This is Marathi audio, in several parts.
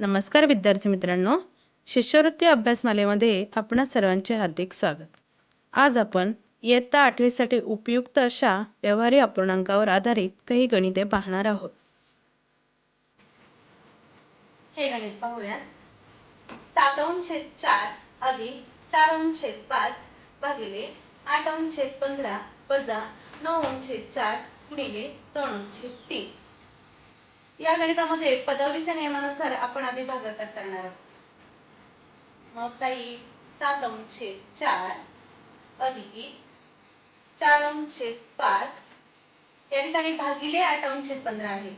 नमस्कार विद्यार्थी मित्रांनो शिष्यवृत्ती अभ्यासमालेमध्ये आपणा सर्वांचे हार्दिक स्वागत. आज आपण इयत्ता आठवीसाठी उपयुक्त अशा व्यवहारी अपूर्णांकावर आधारित काही गणिते पाहणार आहोत. हे गणित पाहूया सात अंशेद चार अधिक चार अंशेद पाच भागिले आठ अंशेद पंधरा वजा नऊ अंशेद चार गुणिले दोन अंशेद तीन. या गणितामध्ये पदवीच्या नियमानुसार आपण आधी भागाकार करणार आहोत. मग काही सात अंश छेद चार अधिक चार अंश छेद पाच. या ठिकाणी भागिले आठ अंश छेद पंधरा आहे.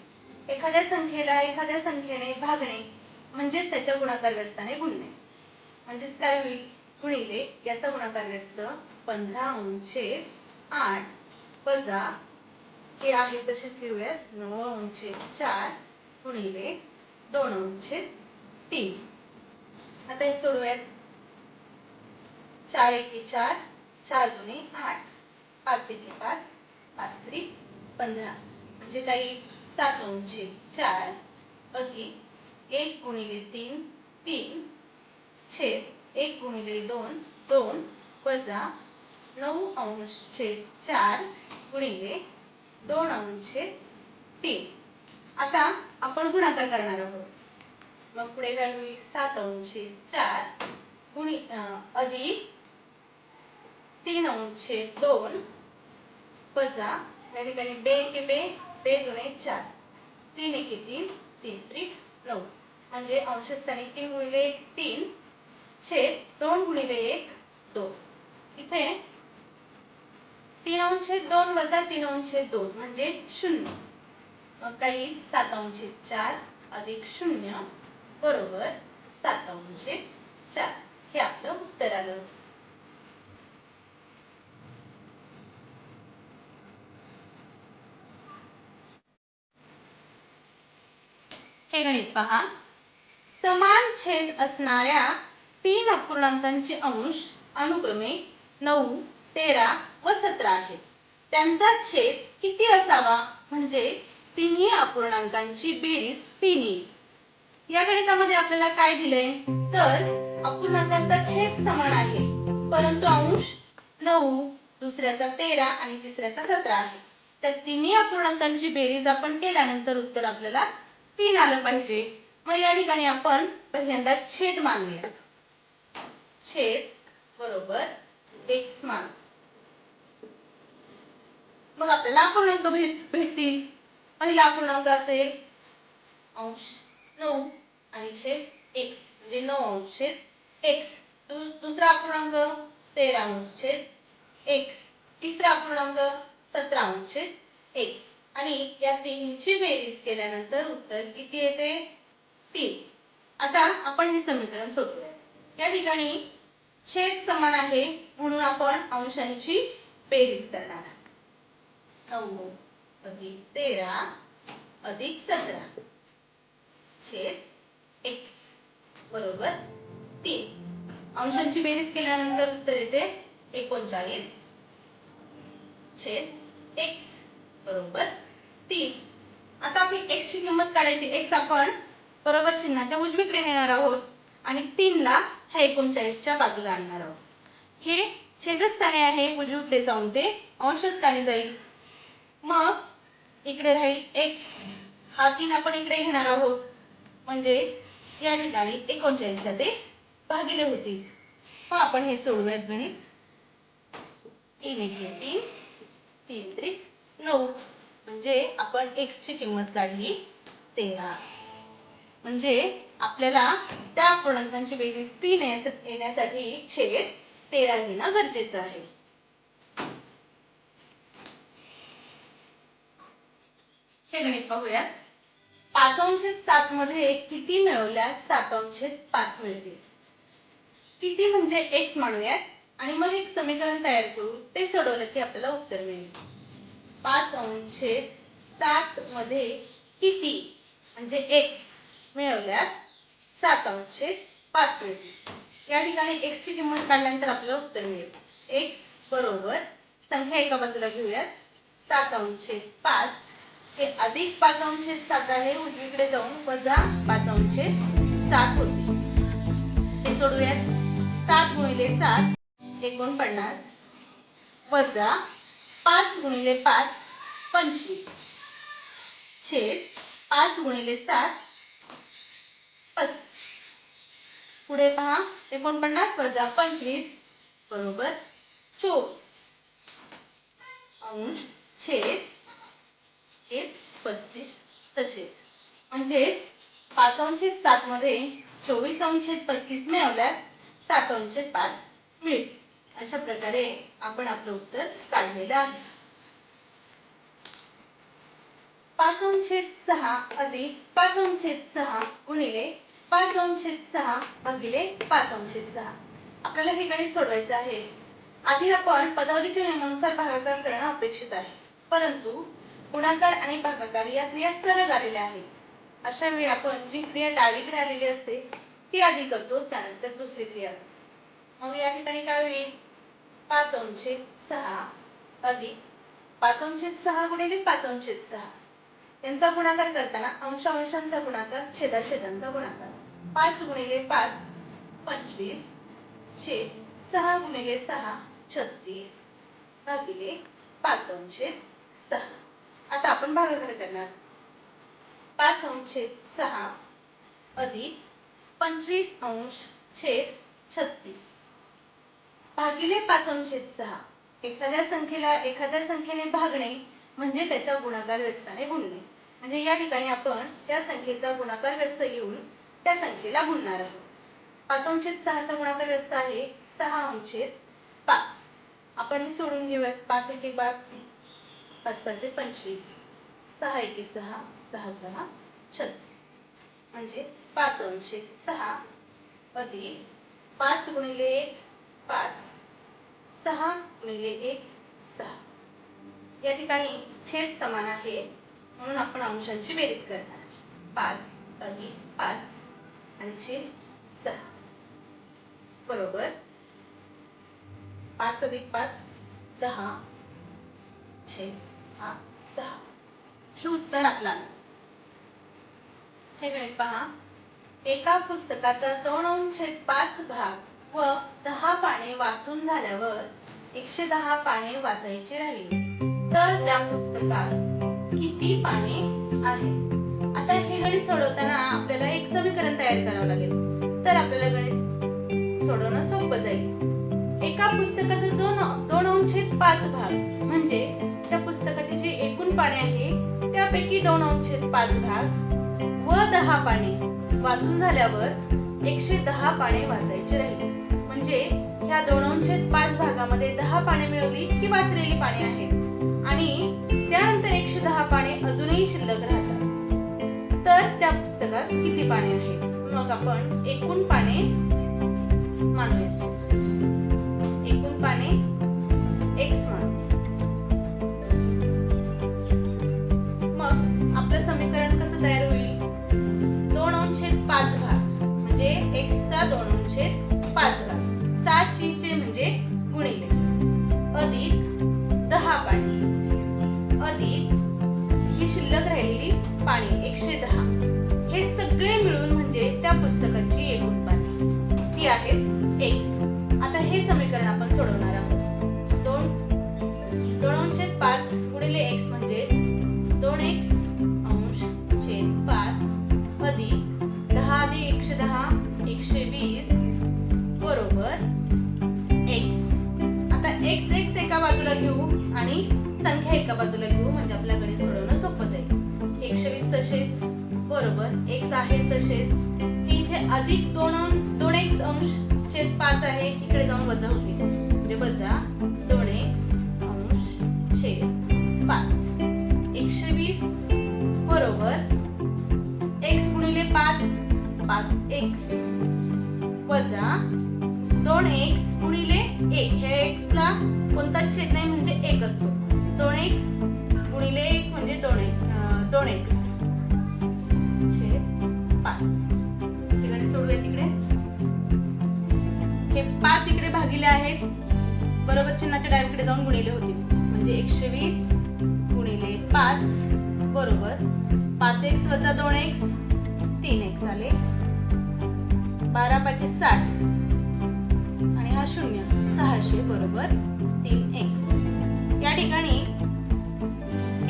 एखाद्या संख्येला एखाद्या संख्येने भागणे म्हणजेच त्याच्या गुणाकार व्यस्ताने गुणणे. म्हणजेच काय होईल? गुणिले याचा गुणाकार व्यस्त पंधरा अंश आठ वजा हे आहे तसेच लिहूयात नऊ अंश चार गुणिले दोन अंश तीन. आता हे सोडूयात चार एके चार चार दोन्ही आठ. पाच एके पाच पाच तरी पंधरा. म्हणजे काही सात अंश चार अधिक एक गुणिले तीन तीन. छेद एक गुणिले दोन दोन वजा नऊ अंश छेद चार गुणिले दोन अंश तीन. आता आपण गुणाकार करणार आहोत. मग पुढे काय होईल सात अंशे चार गुणी अधिक तीन अंश दोन वजा या ठिकाणी बे एके बे बे एक चार. तीन एके तीन तीन त्रिक नऊ. म्हणजे अंशस्थानी तीन गुणिले एक तीन छेद दोन गुणिले एक दोन. इथे तीन अंशे दोन वजा तीन अंशे दोन म्हणजे शून्य. मग काही सात अंशे चार अधिक शून्य बरोबर सात अंशे चार. हे आपलं उत्तर आलं. हे गणित पहा. समान छेद असणाऱ्या तीन अपूर्णांकांचे अंश अनुक्रमे नऊ तेरा व सतरा आहेत. त्यांचा छेद किती असावा? म्हणजे तिन्ही अपूर्णांकांची बेरीज तीन येईल या गणितामध्ये आपल्याला काय दिलंय? तर अपूर्णांकांचा छेद समान आहे. परंतु अंश नऊ दुसऱ्याचा तेरा आणि तिसऱ्याचा सतरा आहे. तर तिन्ही अपूर्णांकांची बेरीज आपण केल्यानंतर उत्तर आपल्याला तीन आलं पाहिजे. मग या ठिकाणी आपण पहिल्यांदा छेद मानूयात. छेद बरोबर एक्स मान. मग आपल्याला अपूर्णांक भेट भेटतील. पहिला अपूर्णांक असेल अंश नऊ आणि छेद एक्स. म्हणजे नऊ अंश छेद एक्स. दु- दुसरा अपूर्णांक तेरा अंश छेद एक्स. तिसरा अपूर्णांक सतरा अंश छेद एक्स. आणि या तीनची बेरीज केल्यानंतर उत्तर किती येते? तीन. आता आपण हे समीकरण सोडवूया. या ठिकाणी छेद समान आहे म्हणून आपण अंशांची बेरीज करणार आहोत. नऊ अधिक तेरा अधिक सतरा. छेद एक्स बरोबर तीन. अंशांची बेरीज केल्यानंतर उत्तर येते एकोणचाळीस. छेद एक्स बरोबर तीन. आता आपली एक्स ची किंमत काढायची. एक्स आपण बरोबर चिन्हाच्या उजवीकडे नेणार आहोत आणि तीनला ह्या एकोणचाळीसच्या बाजूला आणणार आहोत. हे छेदस्थानी आहे. उजवीकडे जाऊन ते अंशस्थानी जाईल. मग इकडे राहील एक्स हा तीन आपण इकडे घेणार आहोत. म्हणजे या ठिकाणी एकोणचाळीसला ते भागिले होतील मग आपण हे सोडूयात गणित. तीन एक तीन तीन त्रिक नऊ. म्हणजे आपण एक्स ची किंमत काढली तेरा. म्हणजे आपल्याला त्या पूर्णांकांची बेरीज तीन येण्यासाठी छेद तेरा घेणं गरजेचं आहे. हे गणित पाहूयात. पाच अंशेत सात मध्ये किती मिळवल्यास सात अंशेत पाच मिळतील. किती म्हणजे एक्स म्हणूयात आणि मग एक समीकरण तयार करू. ते सोडवलं की आपल्याला उत्तर मिळेल. पाच अंशेत सात मध्ये किती म्हणजे एक्स मिळवल्यास सात अंशेत पाच मिळतील. या ठिकाणी एक्स ची किंमत काढल्यानंतर आपल्याला उत्तर मिळेल. एक्स बरोबर संख्या एका बाजूला घेऊयात. सात अंशेत पाच हे अधिक पाच अंशेत सात आहे. उजवीकडे जाऊन वजा पाच अंशेत सात होते. हे सोडूयात. सात गुणिले सात एकोणपन्नास वजा पाच गुणिले पाच पंचवीस. छेद पाच गुणिले सात पस्तीस. पुढे पहा. एकोणपन्नास वजा पंचवीस बरोबर चोवीस. अंश छेद हे पस्तीस तसेच. म्हणजेच पाच अंशेद सात मध्ये चोवीस अंशेद पस्तीस मिळवल्यास सात अंशेद पाच मिळते. अशा प्रकारे आपण आपलं उत्तर काढलेलं आहे. पाच अंशेद सहा अधिक पाच अंशेद सहा गुणिले पाच अंशेद सहा भागिले पाच अंशेद सहा. आपल्याला हे गणित सोडवायचं आहे. आधी आपण पदावलीच्या नियमानुसार भागाकार करणं अपेक्षित आहे. परंतु गुणाकार आणि भागाकार या क्रिया सरळ आलेल्या आहेत. अशा वेळी आपण जी क्रिया डावीकडे आलेली असते ती आधी करतो त्यानंतर दुसरी क्रिया. मग या ठिकाणी काय होईल? पाच अंशे सहा अधिक पाच अंशे सहा गुणिले पाच अंशे सहा. यांचा गुणाकार करताना अंश अंशांचा गुणाकार छेदा छेदांचा गुणाकार. पाच गुणिले पाच पंचवीस छेद सहा गुणिले सहा छत्तीस भागिले पाच अंशे सहा. आता आपण भागाकार करणार. पाच अंशे सहा अधिक पंचवीस अंश छेद छत्तीस. भागिले पाच अंशेद सहा. एखाद्या संख्येला एखाद्या संख्येने भागणे म्हणजे त्याच्या गुणाकार व्यस्ताने गुणणे. म्हणजे या ठिकाणी आपण त्या संख्येचा गुणाकार व्यस्त घेऊन त्या संख्येला गुणणार आहोत. पाच अंशेद सहाचा गुणाकार व्यस्त आहे सहा अंशेद पाच. आपण हे सोडून घेऊयात. पाच एक पाच. पाच पाचशे पंचवीस सहा एके सहा सहा सहा छत्तीस. म्हणजे पाच अंशे सहा अधिक पाच गुणिले एक पाच. सहा गुणिले एक सहा. या ठिकाणी छेद समान आहे म्हणून आपण अंशांची बेरीज करणार पाच अधिक पाच आणि छेद सहा. बरोबर? पाच अधिक पाच दहा. छेद हा सहा हे उत्तर आपलं आलं. हे गणित पहा. एका पुस्तकाचा दोन अंश पाच भाग व दहा पाने वाचून झाल्यावर एकशे दहा पाने वाचायची राहिली. तर त्या पुस्तकात किती पाने आहेत? आता हे गणित सोडवताना आपल्याला एक समीकरण तयार करावं लागेल. तर आपल्याला गणित सोडवणं सोपं जाईल. एका पुस्तकाचा दोन दोन अंशेत पाच भाग. म्हणजे त्या पुस्तकाची जी एकूण पाने आहे त्यापैकी दोन अंशेत पाच भाग व दहा पाने वाचून झाल्यावर एकशे दहा पाने वाचायची राहील. म्हणजे ह्या दोन अंशेत पाच भागामध्ये दहा पाने मिळवली की वाचलेली पाने आहेत. आणि त्यानंतर एकशे दहा पाने अजूनही शिल्लक राहतात. तर त्या पुस्तकात किती पाने आहेत? मग आपण एकूण पाने मानूयात. एक्सचा दोन अंशेत पाच भाग चाचीचे म्हणजे गुणिले. अधिक बाजूला घेऊ आणि संख्या एका बाजूला घेऊ म्हणजे आपल्या गणित सोडवणं सोपं जाईल. एकशे वीस तसेच बरोबर. एक्स आहे तसेच. हे इथे अधिक दोन दोन एक्स अंश छेद पाच आहे. इकडे जाऊन वजा होते. म्हणजे वजा दोन एक्स अंश छेद पाच. एकशे वीस बरोबर. एक्स गुणिले पाच पाच एक्स वजा दोन एक्स गुणिले एक. हे एक्स ला कोणताच छेद नाही म्हणजे एक असतो. दोन एक्स गुणिले एक म्हणजे दोन एक दोन एक्स. छेद पाच. हे सोडूया तिकडे. हे पाच इकडे भागिले आहेत. बरोबर चिन्हाच्या डावीकडे जाऊन गुणिले होते म्हणजे एकशे वीस गुणिले पाच. बरोबर. पाच एक्स वजा दोन एक्स तीन एक्स आले. बारा पाचशे साठ. शून्य सहाशे बरोबर तीन एक्स या ठिकाणी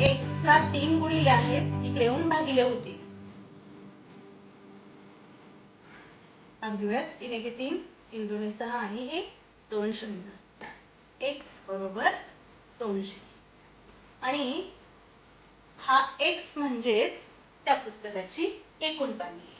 एक्स ला तीन गुणिले आहेत इकडे येऊन भागिले होते. घेऊयात तीन एके तीन तीन दोन सहा आणि हे दोन शून्य. एक्स बरोबर दोनशे. आणि हा एक्स म्हणजेच त्या पुस्तकाची एकूण पाणी